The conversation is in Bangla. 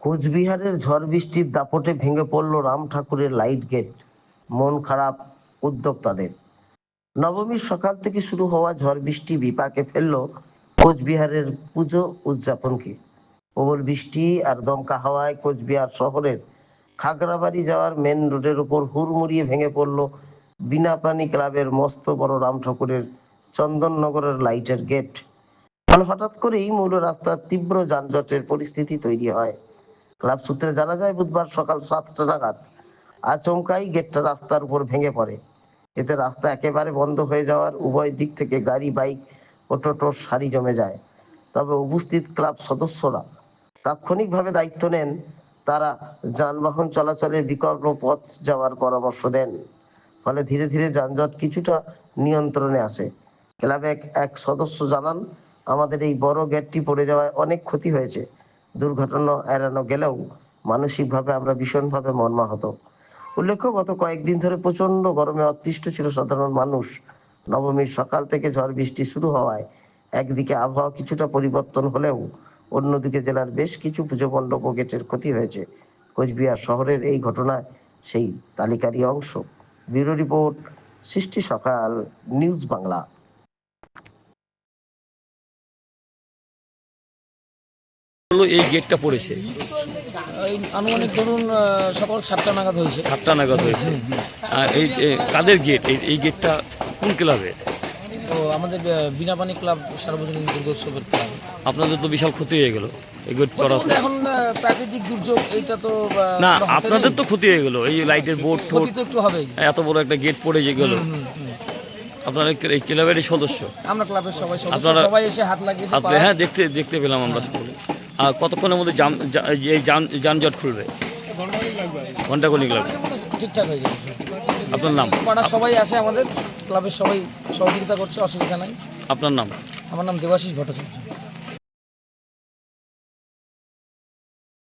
কোচবিহারের ঝড় বৃষ্টির দাপটে ভেঙে পড়ল রাম ঠাকুরের লাইট গেট। মন খারাপ উদ্যোক্তাদের। নবমীর সকাল থেকে শুরু হওয়া ঝড় বৃষ্টি বিপাকে ফেলল কোচবিহারের পুজো উদযাপনকে। প্রবল বৃষ্টি আর দমকা হাওয়ায় কোচবিহার শহরের খাগড়াবাড়ি যাওয়ার মেন রোডের উপর হুড়মুড়িয়ে ভেঙে পড়ল বিনাপানি ক্লাবের মস্ত বড় রাম ঠাকুরের চন্দননগরের লাইটের গেট। ফলে হঠাৎ করেই মূল রাস্তার তীব্র যানজটের পরিস্থিতি তৈরি হয়। ক্লাব সূত্রে জানা যায়, বুধবার সকাল সাতটা নাগাদ আচমকাই গেটটা রাস্তার উপর ভেঙে পড়ে। এতে রাস্তা একেবারে বন্ধ হয়ে যাওয়ার উভয় দিক থেকে গাড়ি, বাইক ও টোটোর সারি জমে যায়। তবে উপস্থিত ক্লাব সদস্যরা তাৎক্ষণিকভাবে দায়িত্ব নেন, তারা যানবাহন চলাচলের বিকল্প পথ যাওয়ার পরামর্শ দেন। ফলে ধীরে ধীরে যানজট কিছুটা নিয়ন্ত্রণে আসে। ক্লাবে এক- এক সদস্য জানান, আমাদের এই বড় গেটটি পড়ে যাওয়ায় অনেক ক্ষতি হয়েছে। দুর্ঘটনা এড়ানো গেলেও মানসিকভাবে আমরা ভীষণভাবে মর্মাহত। উল্লেখ্য, গত কয়েকদিন ধরে প্রচণ্ড গরমে অতিষ্ঠ ছিল সাধারণ মানুষ। নবমীর সকাল থেকে ঝড় বৃষ্টি শুরু হওয়ায় একদিকে আবহাওয়া কিছুটা পরিবর্তন হলেও অন্যদিকে জেলার বেশ কিছু পুজো মণ্ডপ ও গেটের ক্ষতি হয়েছে। কোচবিহার শহরের এই ঘটনায় সেই তালিকারই অংশ। ব্যুরো রিপোর্ট, সৃষ্টি সকাল, নিউজ বাংলা। হলো এই গেটটা পড়েছে? আনুমানিক ধরুন সকাল সাতটা নাগাদ হয়েছে। সাতটা নাগাদ হয়েছে। আর এই কাদের গেট? এই গেটটা কোন ক্লাবে? তো আমাদের বিনাপানি ক্লাব সার্বজনীন দুর্গোৎসবের ক্লাব। আপনাদের তো বিশাল ক্ষতি হয়ে গেল। এই গেট করা এখন প্রাকৃতিক দুর্যোগ এইটা তো না আপনাদের তো ক্ষতি হয়ে গেল। এই লাইটের বোর্ড ঠোঁট ক্ষতি তো একটু হবেই। এত বড় একটা গেট পড়ে যে গেল। আপনারা এই ক্লাবেরই সদস্য? আমরা ক্লাবের সবাই আপনারা- সবাই এসে হাত লাগিয়েছে হ্যাঁ দেখতে দেখতে পেলাম আমরা সকলে। আর কতক্ষণের মধ্যে জাম এই যান যানজট খুলবে? ঘণ্টা কলিক লাগবে। ঠিকঠাক হয়ে যাবে। আপনার নাম? পাড়ার সবাই আসে আমাদের ক্লাবের সবাই সহযোগিতা করছে অসুবিধা নাই। আপনার নাম? আমার নাম দেবাশিস ভট্টাচার্য।